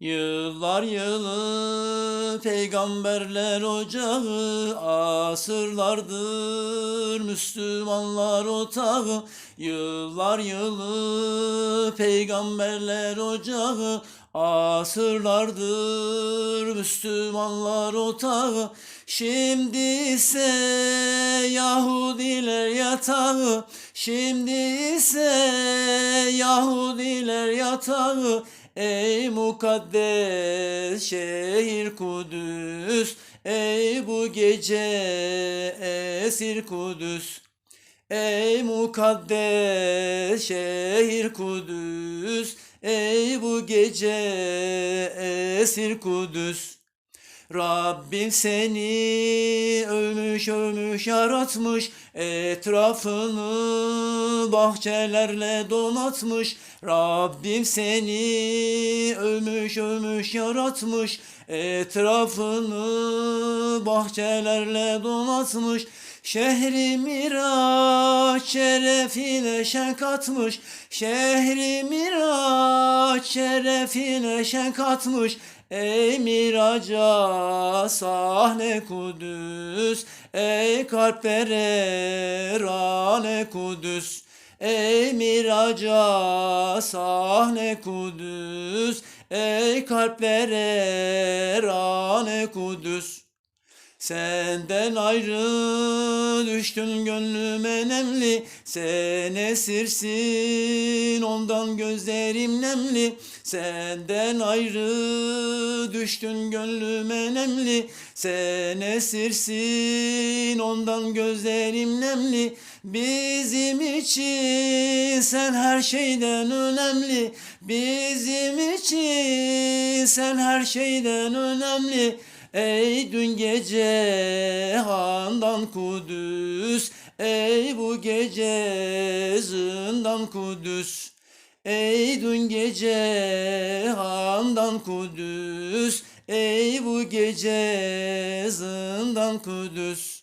Yıllar yılı peygamberler ocağı Asırlardır Müslümanlar otağı. Yıllar yılı peygamberler ocağı Asırlardır Müslümanlar otağı. Şimdi ise Yahudiler yatağı. Şimdi ise Yahudiler yatağı Ey mukaddes şehir Kudüs Ey bu gece esir Kudüs. Ey mukaddes şehir Kudüs Ey bu gece esir Kudüs. Rabbim seni övmüş övmüş yaratmış Etrafını bahçelerle donatmış. Rabbim seni övmüş övmüş yaratmış. Etrafını bahçelerle donatmış. Şehri Miraç şerefine şen katmış Şehri Miraç şerefine şen katmış Ey miraca sahne Kudüs Ey kalplere rane Kudüs Ey miraca sahne Kudüs. Ey kalplere rane Kudüs Senden ayrı düştün gönlüme nemli Sen esirsin ondan gözlerim nemli. Senden ayrı düştün gönlüme nemli Sen esirsin ondan gözlerim nemli. Bizim için sen her şeyden önemli. Bizim için sen her şeyden önemli Ey dün gece handan Kudüs Ey bu gece zindan Kudüs. Ey dün gece handan Kudüs Ey bu gece zindan Kudüs